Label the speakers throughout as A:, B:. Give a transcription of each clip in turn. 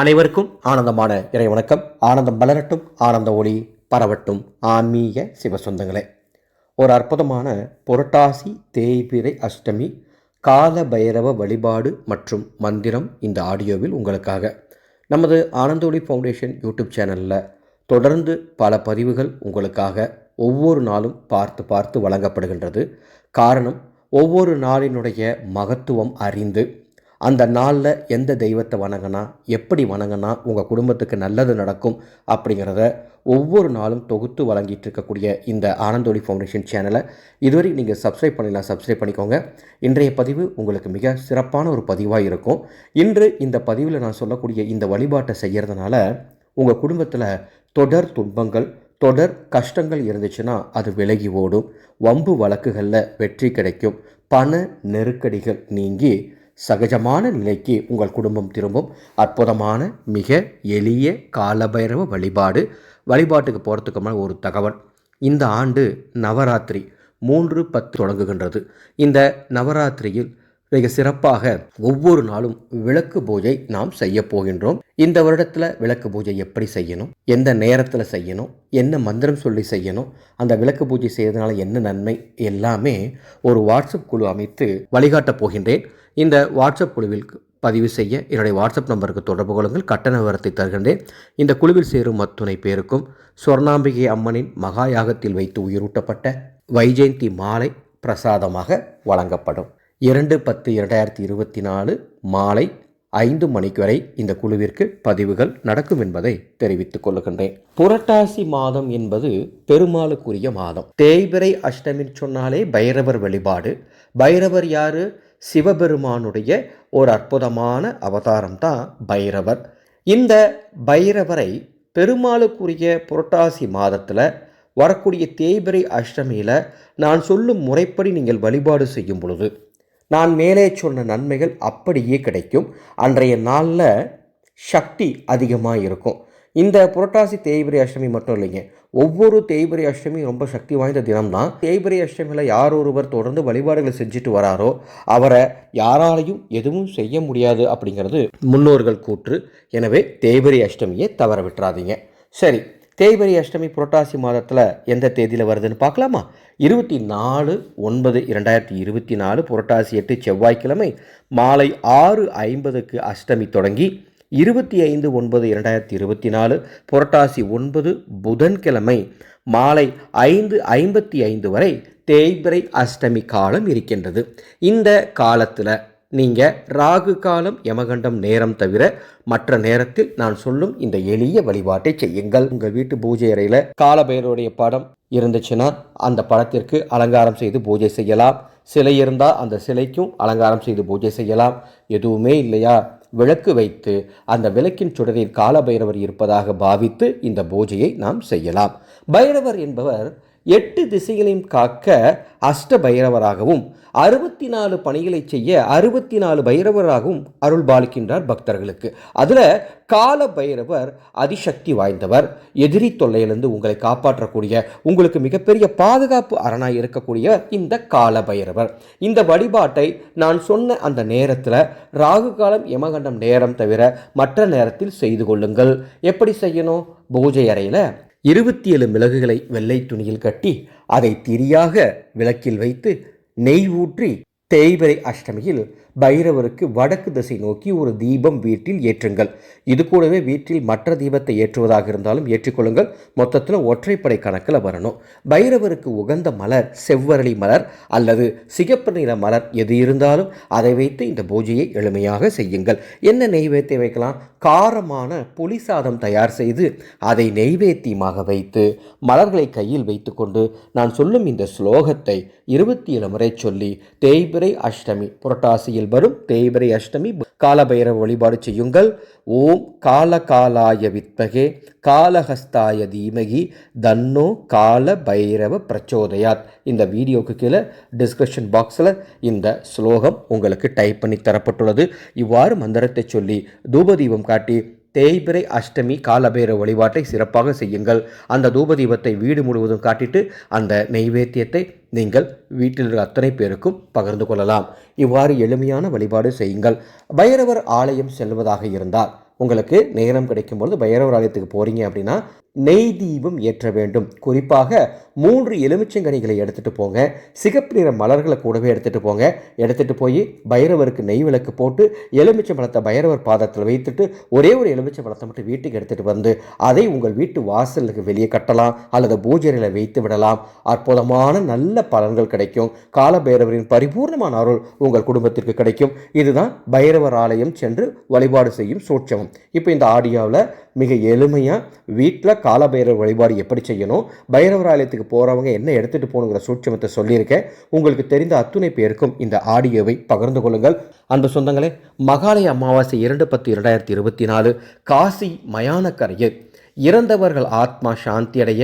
A: அனைவருக்கும் ஆனந்தமான இறை வணக்கம். ஆனந்தம் மலரட்டும் ஆனந்த ஒளி பரவட்டும். ஆன்மீக சிவசொந்தங்களே ஒரு அற்புதமான புரட்டாசி தேய்பிரை அஷ்டமி கால பைரவ வழிபாடு மற்றும் மந்திரம் இந்த ஆடியோவில் உங்களுக்காக. நமது ஆனந்த ஒளி ஃபவுண்டேஷன் யூடியூப் சேனலில் தொடர்ந்து பல பதிவுகள் உங்களுக்காக ஒவ்வொரு நாளும் பார்த்து பார்த்து வழங்கப்படுகின்றது. காரணம் ஒவ்வொரு நாளினுடைய மகத்துவம் அறிந்து அந்த நாளில் எந்த தெய்வத்தை வணங்கினா எப்படி வணங்கினா உங்கள் குடும்பத்துக்கு நல்லது நடக்கும் அப்படிங்கிறத ஒவ்வொரு நாளும் தொகுத்து வழங்கிட்டு இருக்கக்கூடிய இந்த ஆனந்தோடி ஃபவுண்டேஷன் சேனலை இதுவரை நீங்கள் சப்ஸ்கிரைப் பண்ணலாம் சப்ஸ்கிரைப் பண்ணிக்கோங்க. இன்றைய பதிவு உங்களுக்கு மிக சிறப்பான ஒரு பதிவாக இருக்கும். இன்று இந்த பதிவில் நான் சொல்லக்கூடிய இந்த வழிபாட்டை செய்கிறதுனால உங்கள் குடும்பத்தில் தொடர் துன்பங்கள் தொடர் கஷ்டங்கள் இருந்துச்சுன்னா அது விலகி ஓடும். வம்பு வழக்குகளில் வெற்றி கிடைக்கும். பண நெருக்கடிகள் நீங்கி சகஜமான நிலைக்கு உங்கள் குடும்பம் திரும்பும். அற்புதமான மிக எளிய காலபைரவ வழிபாடு. வழிபாட்டுக்கு போகிறதுக்கு ஒரு தகவல். இந்த ஆண்டு நவராத்திரி மூன்று பத்து தொடங்குகின்றது. இந்த நவராத்திரியில் மிக சிறப்பாக ஒவ்வொரு நாளும் விளக்கு பூஜை நாம் செய்ய போகின்றோம். இந்த வருடத்தில் விளக்கு பூஜை எப்படி செய்யணும்? எந்த நேரத்தில் செய்யணும்? என்ன மந்திரம் சொல்லி செய்யணும்? அந்த விளக்கு பூஜை செய்யறதுனால என்ன நன்மை? எல்லாமே ஒரு வாட்ஸ்அப் குழு அமைத்து வழிகாட்டப் போகின்றேன். இந்த வாட்ஸ்அப் குழுவில் பதிவு செய்ய என்னுடைய வாட்ஸ்அப் நம்பருக்கு தொடர்பு கொள்ளுங்கள் கட்டண விவரத்தை தருகின்றேன். இந்த குழுவில் சேரும் அத்துணை பேருக்கும் சொர்ணாம்பிகை அம்மனின் மகா யாகத்தில் வைத்து உயிரூட்டப்பட்ட வைஜெயந்தி மாலை பிரசாதமாக வழங்கப்படும். இரண்டு பத்து இரண்டாயிரத்தி இருபத்தி நாலு மாலை ஐந்து மணிக்கு வரை இந்த குழுவிற்கு பதிவுகள் நடக்கும் என்பதை தெரிவித்துக் கொள்கின்றேன். புரட்டாசி மாதம் என்பது பெருமாளுக்குரிய மாதம். தேய்பிரை அஷ்டமி சொன்னாலே பைரவர் வழிபாடு. பைரவர் யாரு? சிவபெருமானுடைய ஒரு அற்புதமான அவதாரம் தான் பைரவர். இந்த பைரவரை பெருமாளுக்குரிய புரட்டாசி மாதத்தில் வரக்கூடிய தேய்பிரை அஷ்டமியில் நான் சொல்லும் முறைப்படி நீங்கள் வழிபாடு செய்யும் பொழுது நான் மேலே சொன்ன நன்மைகள் அப்படியே கிடைக்கும். அன்றைய நாளில் சக்தி அதிகமாக இருக்கும் இந்த புரட்டாசி தேய்பிரி அஷ்டமி மட்டும் இல்லைங்க. ஒவ்வொரு தேய்பிரி அஷ்டமி ரொம்ப சக்தி வாய்ந்த தினம்தான். தேய்பிரி அஷ்டமியில் யார் ஒருவர் தொடர்ந்து வழிபாடுகளை செஞ்சுட்டு வராரோ அவரை யாராலையும் எதுவும் செய்ய முடியாது அப்படிங்கிறது முன்னோர்கள் கூற்று. எனவே தேய்பிரி அஷ்டமியை தவற விட்டுறாதீங்க. சரி தேய்பிரி அஷ்டமி புரட்டாசி மாதத்தில் எந்த தேதியில் வருதுன்னு பார்க்கலாமா? இருபத்தி நாலு ஒன்பது இரண்டாயிரத்தி இருபத்தி நாலு புரட்டாசி எட்டு செவ்வாய்க்கிழமை மாலை ஆறு ஐம்பதுக்கு அஷ்டமி தொடங்கி இருபத்தி ஐந்து ஒன்பது இரண்டாயிரத்தி இருபத்தி நாலு புரட்டாசி ஒன்பது புதன்கிழமை மாலை ஐந்து ஐம்பத்தி ஐந்து வரை தேய்பிரை அஷ்டமி காலம் இருக்கின்றது. இந்த காலத்தில் நீங்கள் ராகு காலம் யமகண்டம் நேரம் தவிர மற்ற நேரத்தில் நான் சொல்லும் இந்த எளிய வழிபாட்டை செய்யுங்கள். உங்கள் வீட்டு பூஜை அறையில் காலபைரவருடைய படம் இருந்துச்சுன்னா அந்த படத்திற்கு அலங்காரம் செய்து பூஜை செய்யலாம். சிலை இருந்தால் அந்த சிலைக்கும் அலங்காரம் செய்து பூஜை செய்யலாம். எதுவுமே இல்லையா? விளக்கு வைத்து அந்த விளக்கின் சுடரில் காலபைரவர் இருப்பதாக பாவித்து இந்த பூஜையை நாம் செய்யலாம். பைரவர் என்பவர் எட்டு திசைகளையும் காக்க அஷ்ட பைரவராகவும் அறுபத்தி நாலு பணிகளை செய்ய அறுபத்தி நாலு பைரவராகவும் அருள் பாலிக்கின்றார் பக்தர்களுக்கு. அதில் கால பைரவர் அதிசக்தி வாய்ந்தவர். எதிரி தொல்லையிலிருந்து உங்களை காப்பாற்றக்கூடிய உங்களுக்கு மிகப்பெரிய பாதுகாப்பு அரணாக இருக்கக்கூடிய இந்த கால பைரவர். இந்த வழிபாட்டை நான் சொன்ன அந்த நேரத்தில் ராகு காலம் யமகண்டம் நேரம் தவிர மற்ற நேரத்தில் செய்து கொள்ளுங்கள். எப்படி செய்யணும்? பூஜை அறையில் இருபத்தி ஏழு மிளகுகளை வெள்ளை துணியில் கட்டி அதை திரியாக விளக்கில் வைத்து நெய் ஊற்றி தேய்பிரை அஷ்டமியில் பைரவருக்கு வடக்கு திசை நோக்கி ஒரு தீபம் வீட்டில் ஏற்றுங்கள். இது கூடவே வீட்டில் மற்ற தீபத்தை ஏற்றுவதாக இருந்தாலும் ஏற்றிக்கொள்ளுங்கள். மொத்தத்தில் ஒற்றைப்படை கணக்கில் வரணும். பைரவருக்கு உகந்த மலர் செவ்வரளி மலர் அல்லது சிகப்பு நிற மலர் எது இருந்தாலும் அதை வைத்து இந்த பூஜையை எளிமையாக செய்யுங்கள். என்ன நெய்வேத்தியம் வைக்கலாம்? காரமான புளி சாதம் தயார் செய்து அதை நெய்வேத்தியமாக வைத்து மலர்களை கையில் வைத்துக்கொண்டு நான் சொல்லும் இந்த ஸ்லோகத்தை இருபத்தி ஏழு முறை சொல்லி தேய்பிரை அஷ்டமி புரட்டாசியில் வரும். தேய்பிரை அஷ்டமி காலபைரவ வழிபாடு செய்யுங்கள். ஓம் காலகாலாய வித்தகே வித்மகே காலஹஸ்தாய தீமகி தன்னோ கால பைரவ பிரச்சோதயாத். இந்த வீடியோக்கு கீழே டிஸ்கிரிப்ஷன் பாக்ஸில் இந்த ஸ்லோகம் உங்களுக்கு டைப் பண்ணி தரப்பட்டுள்ளது. இவ்வாறு மந்திரத்தை சொல்லி தூபதீபம் காட்டி தேய்பிரை அஷ்டமி காலபைர வழிபாட்டை சிறப்பாக செய்யுங்கள். அந்த தூபதீபத்தை வீடு முழுவதும் காட்டிட்டு அந்த நெய்வேத்தியத்தை நீங்கள் வீட்டில் உள்ள அத்தனை பேருக்கும் பகிர்ந்து கொள்ளலாம். இவ்வாறு எளிமையான வழிபாடு செய்யுங்கள். பைரவர் ஆலயம் செல்வதாக இருந்தால் உங்களுக்கு நேரம் கிடைக்கும் பொழுது பைரவர் ஆலயத்துக்கு போகிறீங்க அப்படின்னா நெய் தீபம் ஏற்ற வேண்டும். குறிப்பாக மூன்று எலுமிச்சங்கனிகளை எடுத்துகிட்டு போங்க. சிகப்பு நிற மலர்களை கூடவே எடுத்துகிட்டு போங்க. எடுத்துகிட்டு போய் பைரவருக்கு நெய் விளக்கு போட்டு எலுமிச்சை பழத்தை பைரவர் பாதத்தில் வைத்துட்டு ஒரே ஒரு எலுமிச்சை பழத்தை மட்டும் வீட்டுக்கு எடுத்துகிட்டு வந்து அதை உங்கள் வீட்டு வாசலுக்கு வெளியே கட்டலாம். அல்லது பூஜையில் வைத்து விடலாம். அற்புதமான நல்ல பலன்கள் கிடைக்கும். கால பைரவரின் பரிபூர்ணமான அருள் உங்கள் குடும்பத்திற்கு கிடைக்கும். இதுதான் பைரவர் ஆலயம் சென்று வழிபாடு செய்யும் சூட்சமம். இப்போ இந்த ஆடியோவில் மிக எளிமையாக வீட்டில் காலபைரவர் வழிபாடு எப்படி செய்யணும்? பைரவர் ஆலயத்துக்கு போகிறவங்க என்ன எடுத்துகிட்டு போகணுங்கிற சூட்சமத்தை சொல்லியிருக்கேன். உங்களுக்கு தெரிந்த அத்துணை பேருக்கும் இந்த ஆடியோவை பகிர்ந்து கொள்ளுங்கள். அன்பு சொந்தங்களே மகாலய அமாவாசை இரண்டு பத்து இரண்டாயிரத்தி இருபத்தி நாலு காசி மயானக்கரையில் இறந்தவர்கள் ஆத்மா சாந்தி அடைய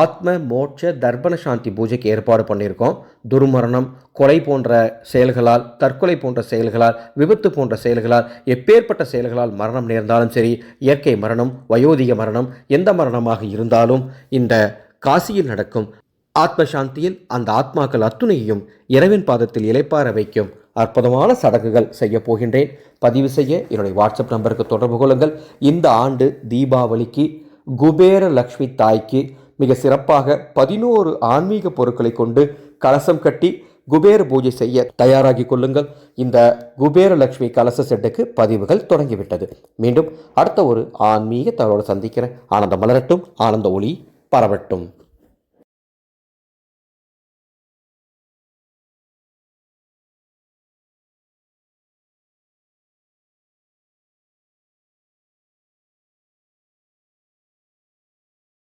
A: ஆத்ம மோட்ச தர்ப்பண சாந்தி பூஜைக்கு ஏற்பாடு பண்ணியிருக்கோம். துர்மரணம் கொலை போன்ற செயல்களால் தற்கொலை போன்ற செயல்களால் விபத்து போன்ற செயல்களால் எப்பேற்பட்ட செயல்களால் மரணம் நேர்ந்தாலும் சரி இயற்கை மரணம் வயோதிக மரணம் எந்த மரணமாக இருந்தாலும் இந்த காசியில் நடக்கும் ஆத்ம சாந்தியில் அந்த ஆத்மாக்கள் அத்துணையையும் இரவின் பாதத்தில் இலைப்பார வைக்கும் அற்புதமான சடங்குகள் செய்ய போகின்றேன். பதிவு செய்ய என்னுடைய வாட்ஸ்அப் நம்பருக்கு தொடர்பு கொள்ளுங்கள். இந்த ஆண்டு தீபாவளிக்கு குபேர லக்ஷ்மி தாய்க்கு மிக சிறப்பாக பதினோரு ஆன்மீக பொருட்களை கொண்டு கலசம் கட்டி குபேர பூஜை செய்ய தயாராகி கொள்ளுங்கள். இந்த குபேர லக்ஷ்மி கலச செட்டுக்கு பதிவுகள் தொடங்கிவிட்டது. மீண்டும் அடுத்த ஒரு ஆன்மீக தகவலோடு சந்திக்கிறேன். ஆனந்த மலரட்டும். ஆனந்த ஒளி பரவட்டும்.